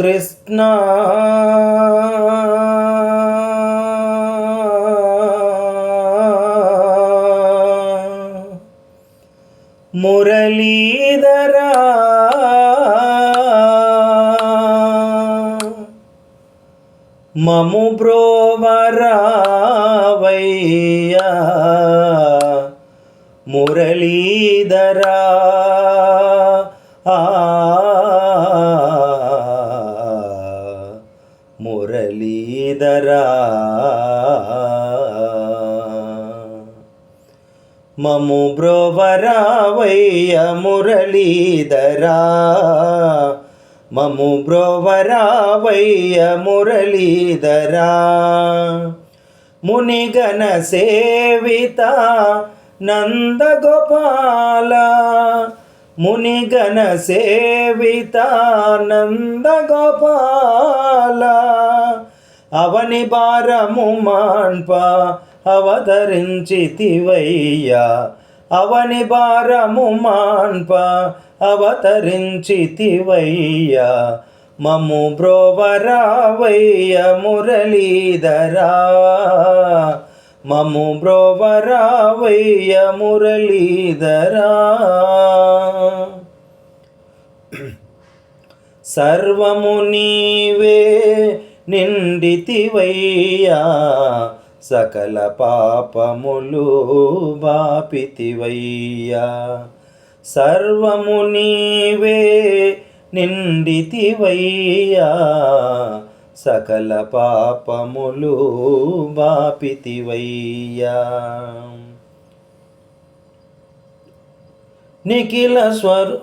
కృష్ణ. మురళీధరా. మము బ్రోవరావయ్యా. మురళీధరా. ఆ మురళీధరా మము బ్రోవరావయ్య మురళీధరా మము బ్రోవరావయ్య మురళీధరా మునిగణ సేవిత నందగోపాల మునిగణ సేవితానంద గోపాల అవని భారము మాన్ప అవతరించితివయ్యా. అవని భారము మాన్ప అవతరించితివయ్యా. మము బ్రోవరావయ్య మురళీధరా. మము బ్రోవరావయ్య మురళీధరా. సర్వము నీవే నిండితివయ్యా. సకల పాపములు బాపితివయ్యా సర్వము నీవే నిండితివయ్యా. సకల పాపములు బాపితివయ్యా నిఖిల స్వరు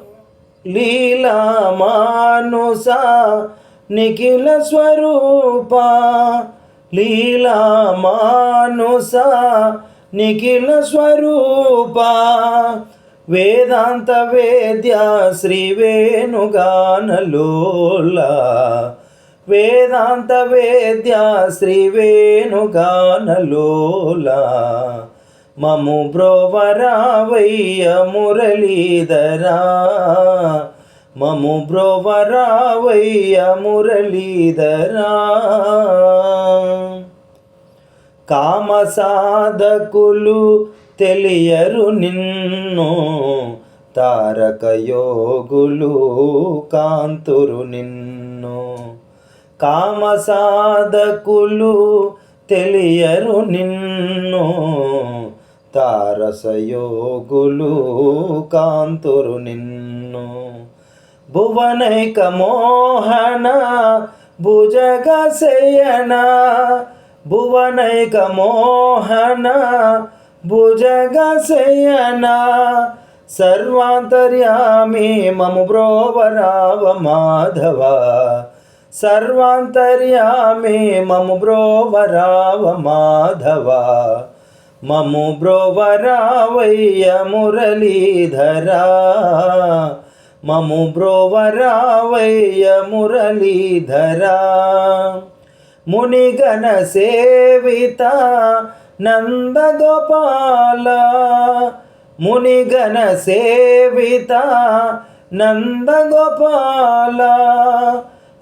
లీలా మానుస నిఖిల స్వరూప లీలా మానుస నిఖిల స్వరూప వేదాంత వేద్య శ్రీ వేణుగానలోల వేదాంత వేద్య శ్రీ వేణుగానలోల. మము బ్రోవరావయ్య మురళీధరా. మము బ్రోవరావయ్య మురళీధరా. కామసాధకులు తెలియరు నిన్ను తారక యోగులు కాంతురు నిన్ను. కామసాధకులు తెలియరు నిన్ను. తారసయోగులు కాంతురు నిన్ను. భువనైక మోహన భుజగ శయన భువనైక మోహన భుజగ శయన సర్వాంతర్యామి మము బ్రోవరావ మాధవ సర్వాంతర్యామి మము బ్రోవరావ మాధవ. మము బ్రోవరావయ్య మురళీధరా. మము బ్రోవరావయ్య మురళీధరా. మునిగణ సేవిత నందగోపాల. మునిగణ సేవిత నందగోపాల.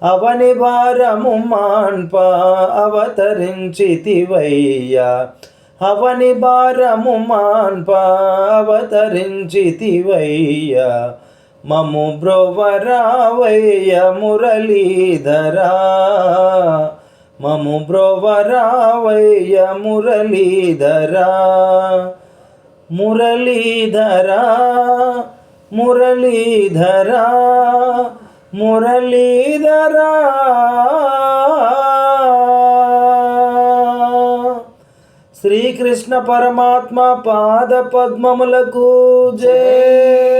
అవని భారము మాన్ప అవతరించితివయ్యా. అవని భారము మాన్ప అవతరించితివయ్యా. మము బ్రోవరావయ్య మురళీధరా. మము బ్రోవరావయ్య మురళీధరా. మురళీధరా మురళీధరా. మురళీధరా. శ్రీకృష్ణ పరమాత్మ పాద పద్మములకు జయ